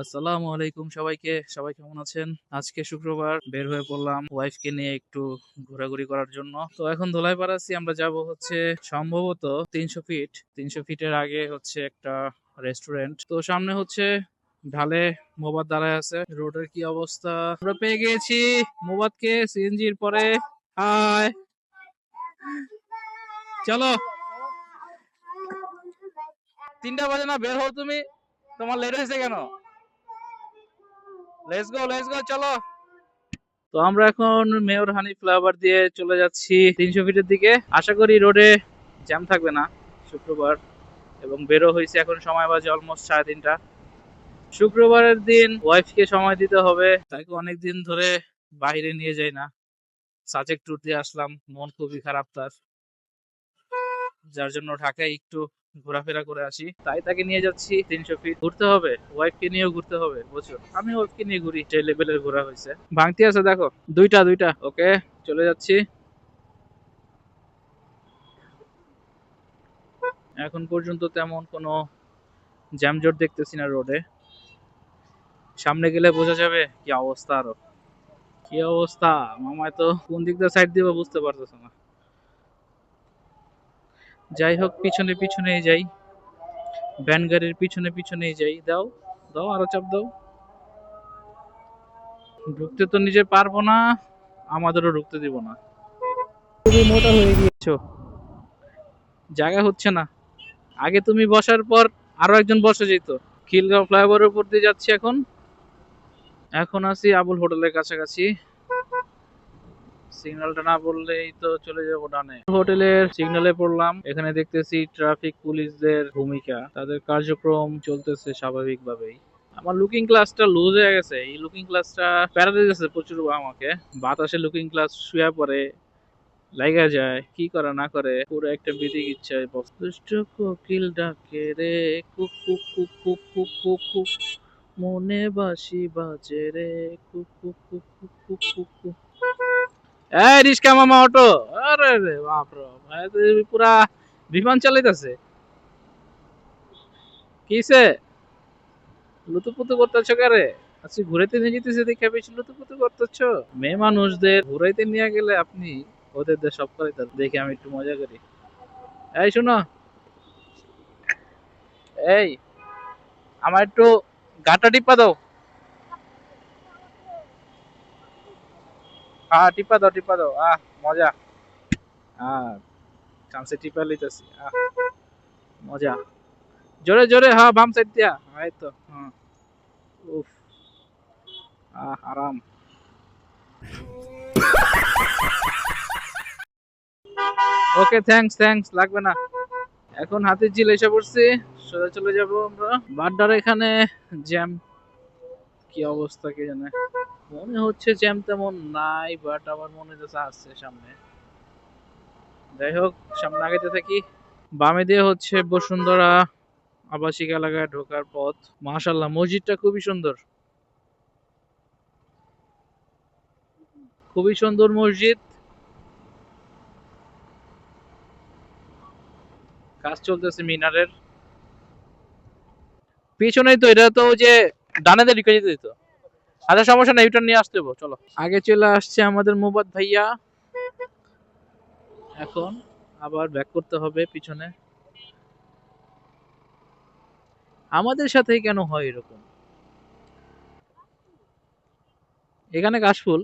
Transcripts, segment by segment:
আসসালামু আলাইকুম সবাইকে। সবাই কেমন আছেন? আজকে শুক্রবার, বের হয়ে পড়লাম ওয়াইফকে নিয়ে একটু ঘোরাঘুরি করার জন্য। তো এখন ধোলাই পাড়াচ্ছি আমরা যাব হচ্ছে সম্ভবত তিনশো ফিট তিনশো ফিটের আগে হচ্ছে একটা রেস্টুরেন্ট তো সামনে হচ্ছে ঢালে মোবাদ দাঁড়ায় আছে। রোডের কি অবস্থা? আমরা পেয়ে গিয়েছি মোবাদকে সিএনজির পরে। হাই! চলো। তিনটা বাজে না, বের হও তুমি। তোমার লেট হয়েছে কেন? লেটস গো লেটস গো চলো। তো আমরা এখন মেয়র হানি ফ্লাইওভার দিয়ে চলে যাচ্ছি তিনশো ফিটের দিকে। আশা করি রোডে জ্যাম থাকবে না শুক্রবার এবং বেরো হয়েছে এখন সময় বাজে অলমোস্ট সাড়ে তিনটা। শুক্রবারের দিন ওয়াইফকে সময় দিতে হবে। তাকে অনেক দিন ধরে বাইরে নিয়ে যাই না। সাজেক ট্যুর দিয়ে আসলাম, মন খুবই খারাপ তার। যার জন্য ঢাকায় একটু ঘোরাফেরা করে আসি। তাই তাকে নিয়ে যাচ্ছি। তিনশো ফিট ঘুরতে হবে। ওয়াইফকে নিয়েও ঘুরতে হবে, বুঝছ? আমি ওয়াইফকে নিয়ে ঘুরি। যে লেভেলের ঘোরা হয়েছে। ভাঙতি আছে, দেখো। দুইটা দুইটা। ওকে, চলে যাচ্ছি। এখন পর্যন্ত তেমন কোনো জ্যামজট দেখতেছি না রোডে সামনে গেলে বোঝা যাবে কি অবস্থা আরও। কি অবস্থা? মামায় তো কোন দিক দিয়ে সাইড দিবে বুঝতে পারতেছে না। যাই হোক পিছনে পিছনেই যাই। ভ্যান গাড়ির পিছনে পিছনেই যাই। দাও দাও আরও চাপ দাও। ঢুকতে তো নিজে পারব না আমাদেরও ঢুকতে দিব না। খুবই মোটা হয়ে গিয়েছো। জায়গা হচ্ছে না। আগে তুমি বসার পর আরও একজন বসে যেত। খিলগাঁও ফ্লাইওভারের উপর দিয়ে যাচ্ছি এখন। এখন আছি আবুল হোটেলের কাছাকাছি। সিগন্যালটা না বললেই তো চলে যাব ডানে হোটেলের সিগন্যালে পড়লাম এখানে দেখতেছি ট্রাফিক পুলিশদের ভূমিকা তাদের কার্যক্রম চলতেছে স্বাভাবিকভাবেই আমার লুকিং ক্লাসটা লুজ হয়ে গেছে এই লুকিং ক্লাসটা প্যারা দিতেছে প্রচুর আমাকে বাতাসে লুকিং ক্লাস শুয়ে পড়ে লাগা যায় কি করে না করে পুরো একটা বিদিক ইচ্ছা দুষ্ট কোকিল ডাকে রে কুক কুক কুক কুক কুক কুক কুক মনে বাসি বাজে রে কুক কুক কুক কুক কুক কুক এই রিস্কা মামা অটো। আরে রে বাপ পুরা বিমান চালাইতেছে। কিসে লুতুপুতু করতেছ কারে আজকে ঘুরাইতে নিয়ে যেতেছে দেখে বেশি লুতুপুতু করতেছ। মেয়ে মানুষদের ঘুরাইতে নিয়ে গেলে আপনি ওদের দিয়ে সব করে দেখে আমি একটু মজা করি। এই শোনো। এই, আমার একটু গাটা টিপা দাও। হ্যাঁ টিপা দাও টিপা দাও। আহ, মজা। চান্সে টিপা লইতেছি। আহ, মজা। জোরে জোরে হ্যাঁ বাম সাইড দিয়া। এই তো হ্যাঁ উফ। আহ, আরাম। ওকে থ্যাঙ্কস থ্যাঙ্কস লাগবে না। এখন হাতের ঝিল এসে পড়ছি। সোজা চলে যাব আমরা। বাড্ডার এখানে জ্যাম। কি অবস্থা কি জানে। মনে হচ্ছে জ্যাম তেমন নাই বাট আমার মনে হচ্ছে আসছে সামনে। যাই হোক, সামনে আগাইতে থাকি। বামে দিয়ে হচ্ছে বসুন্ধরা আবাসিক এলাকায় ঢোকার পথ। মাশাল্লাহ মসজিদটা খুবই সুন্দর। খুবই সুন্দর মসজিদ। কাজ চলতেছে মিনারের। পিছনেই তো, এটা তো যে ডানেতে ঢুকে যেতে দিত। আচ্ছা সমস্যা নেই ইউটার নিয়ে আসতে চলো। আগে চলে আসছে আমাদের মোবাদ ভাইয়া। এখন আবার ব্যাক করতে হবে পিছনে। আমাদের সাথে কেন হয় এরকম? এখানে কাশফুল।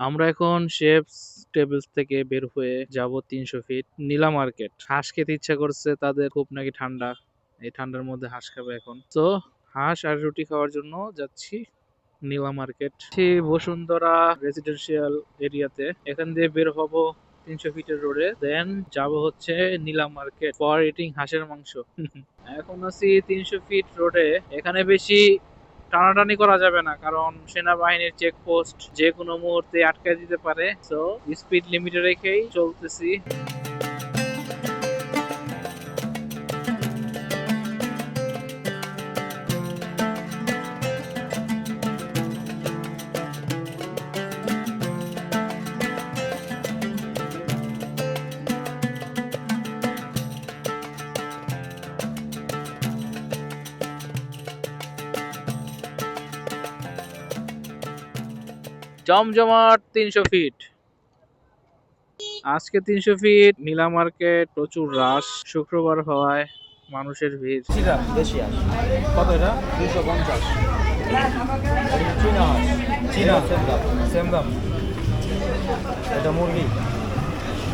আমরা এখন শেপস টেবিলস থেকে বের হয়ে যাব তিনশো ফিট নীলা মার্কেট। হাঁস খেতে ইচ্ছা করছে, তাদের খুব নাকি ঠান্ডা। এই ঠান্ডার মধ্যে হাঁস খাবে এখন। তো হাঁস আর রুটি খাওয়ার জন্য যাচ্ছি নীলা মার্কেট। বসুন্ধরা রেসিডেন্সিয়াল এরিয়াতে এখান দিয়ে বের হব তিনশো ফিটের রোডে দেন যাব হচ্ছে নীলা মার্কেট ফর ইটিং হাঁসের মাংস। এখন আছি তিনশো ফিট রোডে এখানে বেশি টানাটানি করা যাবে না, কারণ সেনাবাহিনীর চেকপোস্ট যে কোনো মুহূর্তে আটকে দিতে পারে। তো স্পিড লিমিটে রেখেই চলতেছি। জমজমাট তিনশো ফিট। আজকে তিনশো ফিট নীলা মার্কেট প্রচুর রাশ। শুক্রবার হওয়ায় মানুষের ভিড়। চিরা দেশি হাঁস। কত এটা? দুশো পঞ্চাশ। চীনা হাঁস। চীনা? সেম দাম। সেম দাম। এটা মুরগি।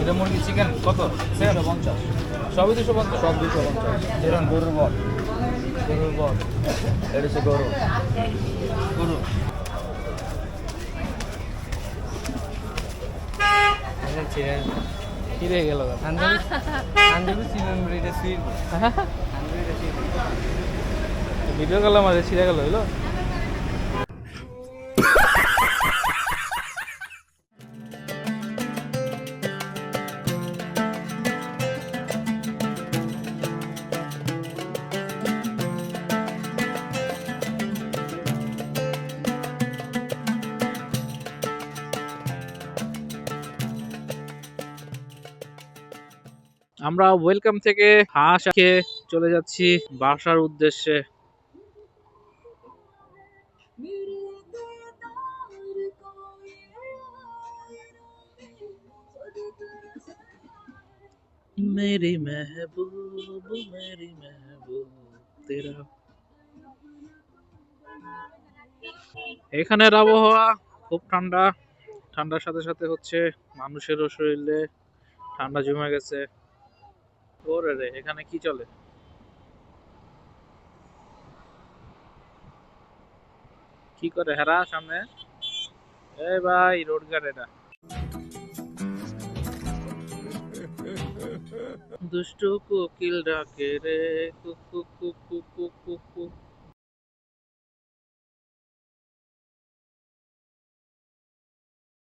এটা মুরগি চিকেন? কত? পঞ্চাশ। সবই দুশো পঞ্চাশ? সব দুশো পঞ্চাশ। যেরকম গরুর বল। গরুর বল। এটা হচ্ছে গরু। গরু। কি রে গেল ভিডিও করলাম আর ছিঁড়ে গেল হইল? আমরা ওয়েলকাম থেকে হাঁস খেয়ে চলে যাচ্ছি বাসার উদ্দেশ্যে। মেরি মেহবুব মেরি মেহবুব তেরা। এখানের আবহাওয়া খুব ঠান্ডা। ঠান্ডার সাথে সাথে হচ্ছে মানুষেরও শরীরে ঠান্ডা জমে গেছে। ওরে রে, এখানে কি চলে? কি করে? হেরা, সামনে? এ ভাই, রোড গার্ড এটা। দুষ্টু কোকিল ডাকে রে, কুকু কুকু কুকু।